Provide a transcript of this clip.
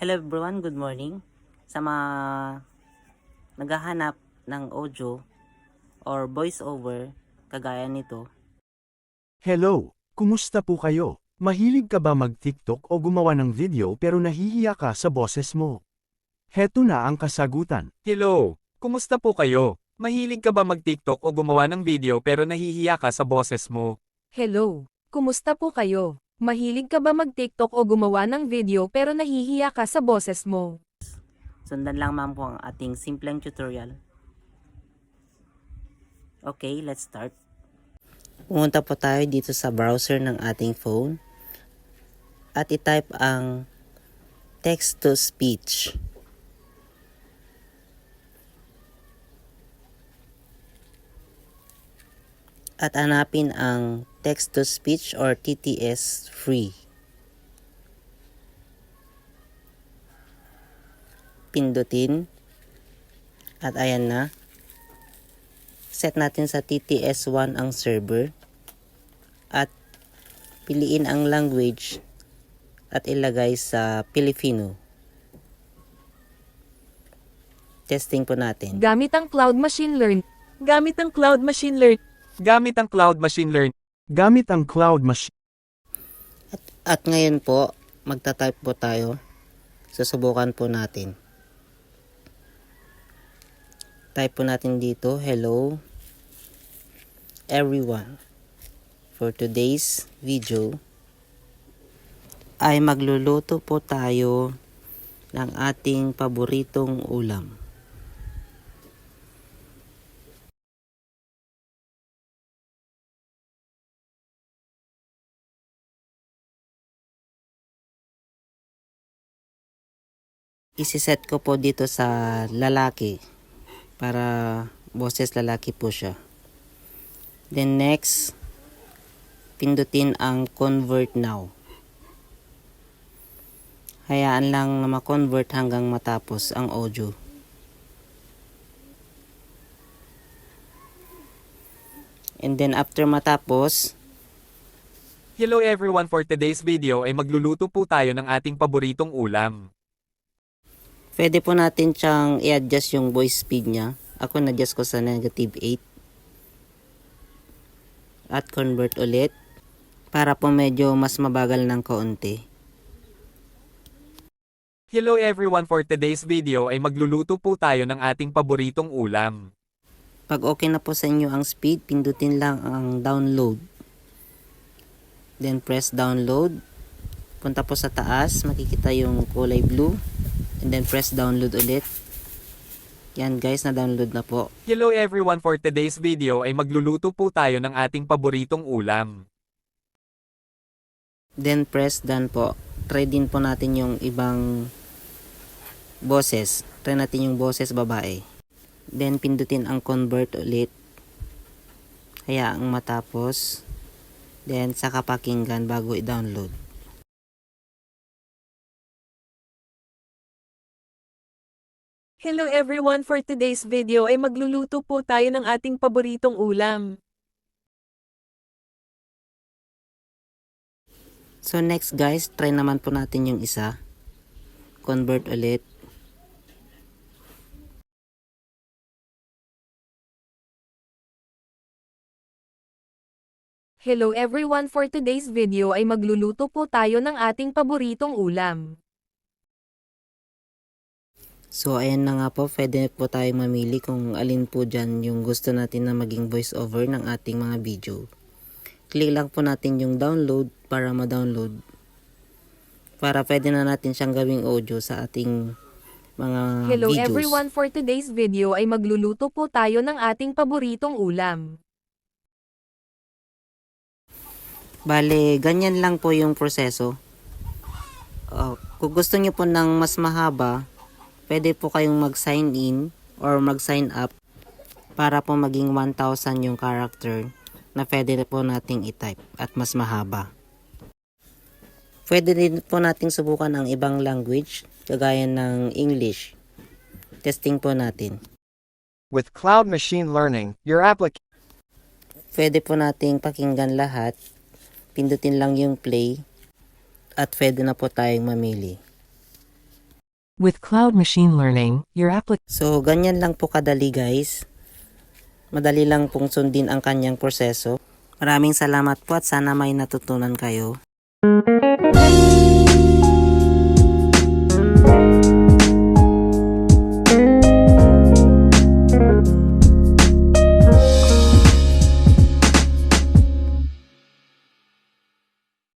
Hello everyone, good morning. Sa mga naghahanap ng audio or voice over kagaya nito, Hello, kumusta po kayo? Mahilig ka ba mag-TikTok o gumawa ng video pero nahihiya ka sa boses mo? Heto na ang kasagutan. Hello! Kumusta po kayo? Mahilig ka ba mag-TikTok o gumawa ng video pero nahihiya ka sa boses mo? Hello! Kumusta po kayo? Mahilig ka ba mag-TikTok o gumawa ng video pero nahihiya ka sa boses mo? sundan lang ma'am po ang ating simpleng tutorial. Okay, let's start. Pumunta po tayo dito sa browser ng ating phone at itype ang text to speech. At hanapin ang text to speech or TTS free. Pindutin. At ayan na. Set natin sa TTS1 ang server. At piliin ang language at ilagay sa Filipino. Testing po natin. Gamit ang Cloud Machine Learn. Gamit ang Cloud Machine Learn. Gamit ang Cloud Machine Learn. Gamit ang cloud machine. At ngayon po, magta-type po tayo. Susubukan po natin. Type po natin dito, hello everyone. For today's video, ay magluluto po tayo ng ating paboritong ulam. Isiset ko po dito sa lalaki para boses lalaki po siya. Then next, pindutin ang convert now. Hayaan lang na ma-convert hanggang matapos ang audio. And then after matapos, Hello everyone for today's video ay magluluto po tayo ng ating paboritong ulam. Pwede po natin siyang i-adjust yung voice speed niya. Ako na-adjust ko sa negative 8. At convert ulit. Para po medyo mas mabagal ng kaunti. Hello everyone for today's video ay magluluto po tayo ng ating paboritong ulam. Pag okay na po sa inyo ang speed, pindutin lang ang download. Then press download. Punta po sa taas, makikita yung kulay blue. And then press download ulit. Yan guys, na-download na po. Hello everyone for today's video ay magluluto po tayo ng ating paboritong ulam. Then press done po. Try din po natin yung ibang boses. Try natin yung boses babae. Then pindutin ang convert ulit. Hayaang matapos. Then saka pakinggan bago i-download. Hello everyone for today's video ay magluluto po tayo ng ating paboritong ulam. So next guys, try naman po natin yung isa. Convert ulit. Hello everyone for today's video ay magluluto po tayo ng ating paboritong ulam. So ayan na nga po, pwede po tayo mamili kung alin po dyan yung gusto natin na maging voice over ng ating mga video. Click lang po natin yung download para ma-download. Para pwede na natin siyang gawing audio sa ating mga Hello videos. everyone for today's video ay magluluto po tayo ng ating paboritong ulam. Bale, ganyan lang po yung proseso. Uh, kung gusto niyo po ng mas mahaba, pwede po kayong mag-sign in or mag-sign up para po maging 1,000 yung character na pwede po nating i-type at mas mahaba. Pwede din po nating subukan ang ibang language kagaya ng English. Testing po natin. With Cloud Machine Learning, your application Pwede po nating pakinggan lahat. Pindutin lang yung play at pwede na po tayong mamili. With cloud machine learning, your application So, ganyan lang po kadali guys. Madali lang pong sundin ang kanyang proseso. Maraming salamat po at sana may natutunan kayo.